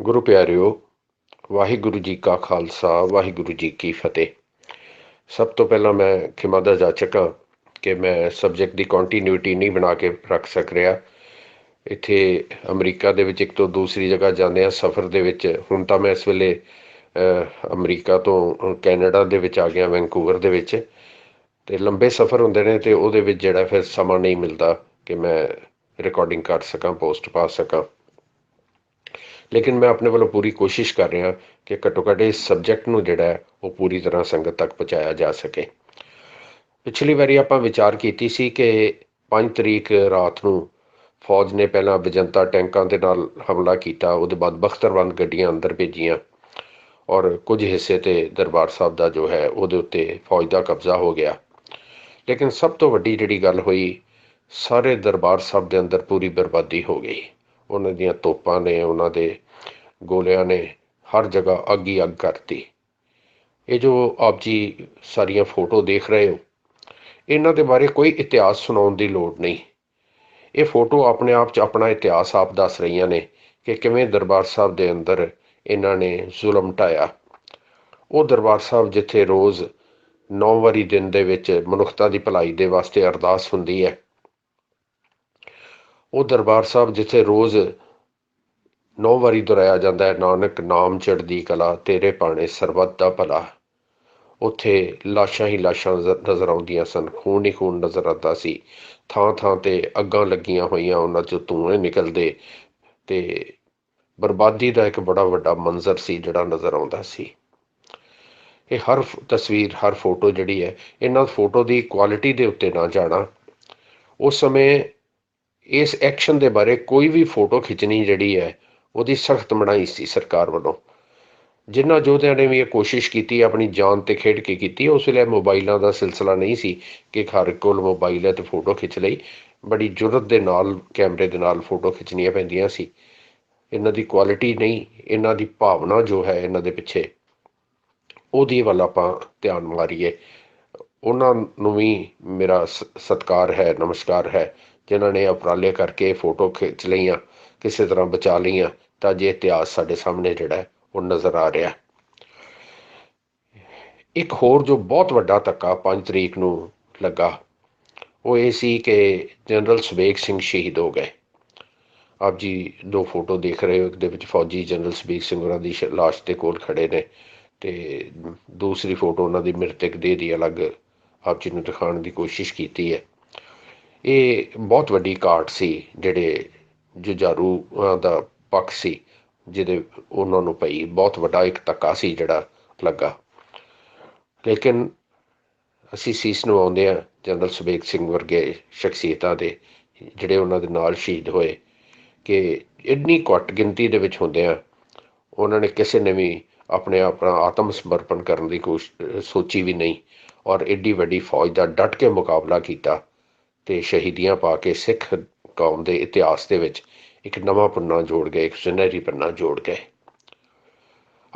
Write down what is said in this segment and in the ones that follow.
ਗੁਰੂ ਪਿਆਰਿਓ, ਵਾਹਿਗੁਰੂ ਜੀ ਕਾ ਖਾਲਸਾ, ਵਾਹਿਗੁਰੂ ਜੀ ਕੀ ਫਤਿਹ। ਸਭ ਤੋਂ ਪਹਿਲਾਂ ਮੈਂ ਖਿਮਾ ਦਾ ਜਾਚਕ ਹਾਂ ਕਿ ਮੈਂ ਸਬਜੈਕਟ ਦੀ ਕੰਟੀਨਿਊਟੀ ਨਹੀਂ ਬਣਾ ਕੇ ਰੱਖ ਸਕ ਰਿਹਾ। ਇੱਥੇ ਅਮਰੀਕਾ ਦੇ ਵਿੱਚ ਇੱਕ ਤੋਂ ਦੂਸਰੀ ਜਗ੍ਹਾ ਜਾਂਦੇ ਆ ਸਫ਼ਰ ਦੇ ਵਿੱਚ। ਹੁਣ ਤਾਂ ਮੈਂ ਇਸ ਵੇਲੇ ਅਮਰੀਕਾ ਤੋਂ ਕੈਨੇਡਾ ਦੇ ਵਿੱਚ ਆ ਗਿਆ ਵੈਂਕੂਵਰ ਦੇ ਵਿੱਚ। ਤੇ ਲੰਬੇ ਸਫ਼ਰ ਹੁੰਦੇ ਨੇ ਤੇ ਉਹਦੇ ਵਿੱਚ ਜਿਹੜਾ ਫਿਰ ਸਮਾਂ ਨਹੀਂ ਮਿਲਦਾ ਕਿ ਮੈਂ ਰਿਕਾਰਡਿੰਗ ਕਰ ਸਕਾਂ ਪੋਸਟ ਪਾ ਸਕਾਂ। ਲੇਕਿਨ ਮੈਂ ਆਪਣੇ ਵੱਲੋਂ ਪੂਰੀ ਕੋਸ਼ਿਸ਼ ਕਰ ਰਿਹਾ ਕਿ ਘੱਟੋ ਘੱਟ ਇਸ ਸਬਜੈਕਟ ਨੂੰ ਜਿਹੜਾ ਹੈ, ਉਹ ਪੂਰੀ ਤਰ੍ਹਾਂ ਸੰਗਤ ਤੱਕ ਪਹੁੰਚਾਇਆ ਜਾ ਸਕੇ। ਪਿਛਲੀ ਵਾਰੀ ਆਪਾਂ ਵਿਚਾਰ ਕੀਤੀ ਸੀ ਕਿ 5 ਤਰੀਕ ਰਾਤ ਨੂੰ ਫੌਜ ਨੇ ਪਹਿਲਾਂ ਵਿਜੰਤਾ ਟੈਂਕਾਂ ਦੇ ਨਾਲ ਹਮਲਾ ਕੀਤਾ, ਉਹਦੇ ਬਾਅਦ ਬਖਤਰਬੰਦ ਗੱਡੀਆਂ ਅੰਦਰ ਭੇਜੀਆਂ ਔਰ ਕੁਝ ਹਿੱਸੇ ਤੇ ਦਰਬਾਰ ਸਾਹਿਬ ਦਾ ਜੋ ਹੈ, ਉਹਦੇ ਉੱਤੇ ਫੌਜ ਦਾ ਕਬਜ਼ਾ ਹੋ ਗਿਆ। ਲੇਕਿਨ ਸਭ ਤੋਂ ਵੱਡੀ ਜਿਹੜੀ ਗੱਲ ਹੋਈ, ਸਾਰੇ ਦਰਬਾਰ ਸਾਹਿਬ ਦੇ ਅੰਦਰ ਪੂਰੀ ਬਰਬਾਦੀ ਹੋ ਗਈ। ਉਹਨਾਂ ਦੀਆਂ ਤੋਪਾਂ ਨੇ, ਉਹਨਾਂ ਦੇ ਗੋਲਿਆਂ ਨੇ ਹਰ ਜਗ੍ਹਾ ਅੱਗ ਹੀ ਅੱਗ ਕਰਤੀ। ਇਹ ਜੋ ਆਪ ਜੀ ਸਾਰੀਆਂ ਫੋਟੋ ਦੇਖ ਰਹੇ ਹੋ, ਇਹਨਾਂ ਦੇ ਬਾਰੇ ਕੋਈ ਇਤਿਹਾਸ ਸੁਣਾਉਣ ਦੀ ਲੋੜ ਨਹੀਂ। ਇਹ ਫੋਟੋ ਆਪਣੇ ਆਪ 'ਚ ਆਪਣਾ ਇਤਿਹਾਸ ਆਪ ਦੱਸ ਰਹੀਆਂ ਨੇ ਕਿ ਕਿਵੇਂ ਦਰਬਾਰ ਸਾਹਿਬ ਦੇ ਅੰਦਰ ਇਹਨਾਂ ਨੇ ਜ਼ੁਲਮ ਢਾਇਆ। ਉਹ ਦਰਬਾਰ ਸਾਹਿਬ ਜਿੱਥੇ ਰੋਜ਼ 9 ਵਾਰੀ ਦਿਨ ਦੇ ਵਿੱਚ ਮਨੁੱਖਤਾ ਦੀ ਭਲਾਈ ਦੇ ਵਾਸਤੇ ਅਰਦਾਸ ਹੁੰਦੀ ਹੈ ਉਹ ਦਰਬਾਰ ਸਾਹਿਬ ਜਿੱਥੇ ਰੋਜ਼ ਨੌ ਵਾਰੀ ਦੁਹਰਾਇਆ ਜਾਂਦਾ ਹੈ, ਨਾਨਕ ਨਾਮ ਚੜ੍ਹਦੀ ਕਲਾ, ਤੇਰੇ ਪਾਣੇ ਸਰਬੱਤ ਦਾ ਭਲਾ। ਉੱਥੇ ਲਾਸ਼ਾਂ ਹੀ ਲਾਸ਼ਾਂ ਨਜ਼ਰ ਨਜ਼ਰ ਆਉਂਦੀਆਂ ਸਨ, ਖੂਨ ਹੀ ਖੂਨ ਨਜ਼ਰ ਆਉਂਦਾ ਸੀ। ਥਾਂ ਥਾਂ ਤੇ ਅੱਗਾਂ ਲੱਗੀਆਂ ਹੋਈਆਂ, ਉਹਨਾਂ ਚੋਂ ਧੂਏ ਨਿਕਲਦੇ ਤੇ ਬਰਬਾਦੀ ਦਾ ਇੱਕ ਬੜਾ ਵੱਡਾ ਮੰਜ਼ਰ ਸੀ, ਜਿਹੜਾ ਨਜ਼ਰ ਆਉਂਦਾ ਸੀ। ਇਹ ਹਰ ਫ- ਤਸਵੀਰ, ਹਰ ਫੋਟੋ ਜਿਹੜੀ ਹੈ, ਇਹਨਾਂ ਫੋਟੋ ਦੀ ਕੁਆਲਿਟੀ ਦੇ ਉੱਤੇ ਨਾ ਜਾਣਾ। ਉਸ ਸਮੇਂ ਇਸ ਐਕਸ਼ਨ ਦੇ ਬਾਰੇ ਕੋਈ ਵੀ ਫੋਟੋ ਖਿੱਚਣੀ ਜਿਹੜੀ ਹੈ, ਉਹਦੀ ਸਖਤ ਮਨਾਹੀ ਸੀ ਸਰਕਾਰ ਵੱਲੋਂ। ਜਿਨ੍ਹਾਂ ਯੋਧਿਆਂ ਨੇ ਵੀ ਇਹ ਕੋਸ਼ਿਸ਼ ਕੀਤੀ, ਆਪਣੀ ਜਾਨ ਤੇ ਖੇਡ ਕੇ ਕੀਤੀ, ਉਸ ਵੇਲੇ ਮੋਬਾਈਲਾਂ ਦਾ ਸਿਲਸਿਲਾ ਨਹੀਂ ਸੀ ਕਿ ਹਰ ਕੋਲ ਮੋਬਾਈਲ ਹੈ ਤੇ ਫੋਟੋ ਖਿੱਚ ਲਈ। ਬੜੀ ਜੁਰਤ ਦੇ ਨਾਲ, ਕੈਮਰੇ ਦੇ ਨਾਲ ਫੋਟੋ ਖਿੱਚਣੀਆਂ ਪੈਂਦੀਆਂ ਸੀ। ਇਹਨਾਂ ਦੀ ਕੁਆਲਿਟੀ ਨਹੀਂ, ਇਹਨਾਂ ਦੀ ਭਾਵਨਾ ਜੋ ਹੈ ਇਹਨਾਂ ਦੇ ਪਿੱਛੇ, ਉਹਦੀ ਵੱਲ ਆਪਾਂ ਧਿਆਨ ਮਾਰੀਏ। ਉਹਨਾਂ ਨੂੰ ਵੀ ਮੇਰਾ ਸ- ਸਤਿਕਾਰ ਹੈ, ਨਮਸਕਾਰ ਹੈ। ਜਿਨ੍ਹਾਂ ਨੇ ਉਪਰਾਲੇ ਕਰਕੇ ਫੋਟੋ ਖਿੱਚ ਲਈਆਂ, ਕਿਸੇ ਤਰ੍ਹਾਂ ਬਚਾ ਲਈਆਂ, ਤਾਂ ਜੇ ਇਤਿਹਾਸ ਸਾਡੇ ਸਾਹਮਣੇ ਜਿਹੜਾ ਉਹ ਨਜ਼ਰ ਆ ਰਿਹਾ ਇੱਕ ਹੋਰ ਜੋ ਬਹੁਤ ਵੱਡਾ ਧੱਕਾ 5 ਤਰੀਕ ਨੂੰ ਲੱਗਾ, ਉਹ ਇਹ ਸੀ ਕਿ ਜਨਰਲ ਸੁਬੇਗ ਸਿੰਘ ਸ਼ਹੀਦ ਹੋ ਗਏ। ਆਪ ਜੀ ਦੋ ਫੋਟੋ ਦੇਖ ਰਹੇ ਹੋ, ਇੱਕ ਦੇ ਵਿੱਚ ਫੌਜੀ ਜਨਰਲ ਸੁਬੇਗ ਸਿੰਘ ਉਹਨਾਂ ਦੀ ਸ਼- ਲਾਸ਼ ਦੇ ਕੋਲ ਖੜੇ ਨੇ ਤੇ ਦੂਸਰੀ ਫੋਟੋ ਉਹਨਾਂ ਦੀ ਮ੍ਰਿਤਕ ਦੇਹ ਦੀ ਅਲੱਗ ਆਪ ਜੀ ਨੂੰ ਦਿਖਾਉਣ ਦੀ ਕੋਸ਼ਿਸ਼ ਕੀਤੀ ਹੈ। ਇਹ ਬਹੁਤ ਵੱਡੀ ਘਾਟ ਸੀ, ਜਿਹੜੇ ਜੁਝਾਰੂ ਦਾ ਪੱਖ ਸੀ, ਜਿਹਦੇ ਉਹਨਾਂ ਨੂੰ ਪਈ ਬਹੁਤ ਵੱਡਾ ਇੱਕ ਧੱਕਾ ਸੀ ਜਿਹੜਾ ਲੱਗਾ। ਲੇਕਿਨ ਅਸੀਂ ਸੀਸ ਨੂੰ ਆਉਂਦੇ ਆ ਜਨਰਲ ਸੁਬੇਗ ਸਿੰਘ ਵਰਗੇ ਸ਼ਖਸੀਅਤਾਂ ਦੇ, ਜਿਹੜੇ ਉਹਨਾਂ ਦੇ ਨਾਲ ਸ਼ਹੀਦ ਹੋਏ, ਕਿ ਇੰਨੀ ਘੱਟ ਗਿਣਤੀ ਦੇ ਵਿੱਚ ਹੁੰਦੇ ਆ, ਉਹਨਾਂ ਨੇ ਕਿਸੇ ਨੇ ਵੀ ਆਪਣੇ ਆਪਣਾ ਆਤਮ ਸਮਰਪਣ ਕਰਨ ਦੀ ਕੋਸ਼ਿਸ਼ ਸੋਚੀ ਵੀ ਨਹੀਂ, ਔਰ ਐਡੀ ਵੱਡੀ ਫੌਜ ਦਾ ਡਟ ਕੇ ਮੁਕਾਬਲਾ ਕੀਤਾ। ਤੇ ਸ਼ਹੀਦੀਆਂ ਪਾ ਕੇ ਸਿੱਖ ਕੌਮ ਦੇ ਇਤਿਹਾਸ ਦੇ ਵਿੱਚ ਇੱਕ ਨਵਾਂ ਪੰਨਾ ਜੋੜ ਗਏ, ਇੱਕ ਸੁਨਹਿਰੀ ਪੰਨਾ ਜੋੜ ਗਏ।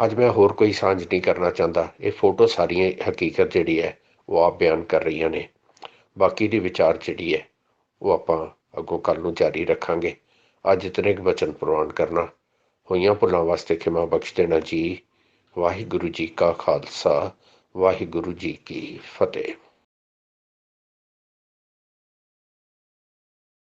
ਅੱਜ ਮੈਂ ਹੋਰ ਕੋਈ ਸਾਂਝ ਨਹੀਂ ਕਰਨਾ ਚਾਹੁੰਦਾ। ਇਹ ਫੋਟੋ ਸਾਰੀਆਂ ਹਕੀਕਤ ਜਿਹੜੀ ਹੈ, ਉਹ ਆਪ ਬਿਆਨ ਕਰ ਰਹੀਆਂ ਨੇ। ਬਾਕੀ ਦੀ ਵਿਚਾਰ ਜਿਹੜੀ ਹੈ, ਉਹ ਆਪਾਂ ਅੱਗੋਂ ਕੱਲ ਨੂੰ ਜਾਰੀ ਰੱਖਾਂਗੇ। ਅੱਜ ਇਤਨੇ ਕੁ ਬਚਨ ਪ੍ਰਵਾਨ ਕਰਨਾ। ਹੋਈਆਂ ਭੁੱਲਾਂ ਵਾਸਤੇ ਖਿਮਾ ਬਖਸ਼ ਦੇਣਾ ਜੀ। ਵਾਹਿਗੁਰੂ ਜੀ ਕਾ ਖਾਲਸਾ, ਵਾਹਿਗੁਰੂ ਜੀ ਕੀ ਫਤਿਹ।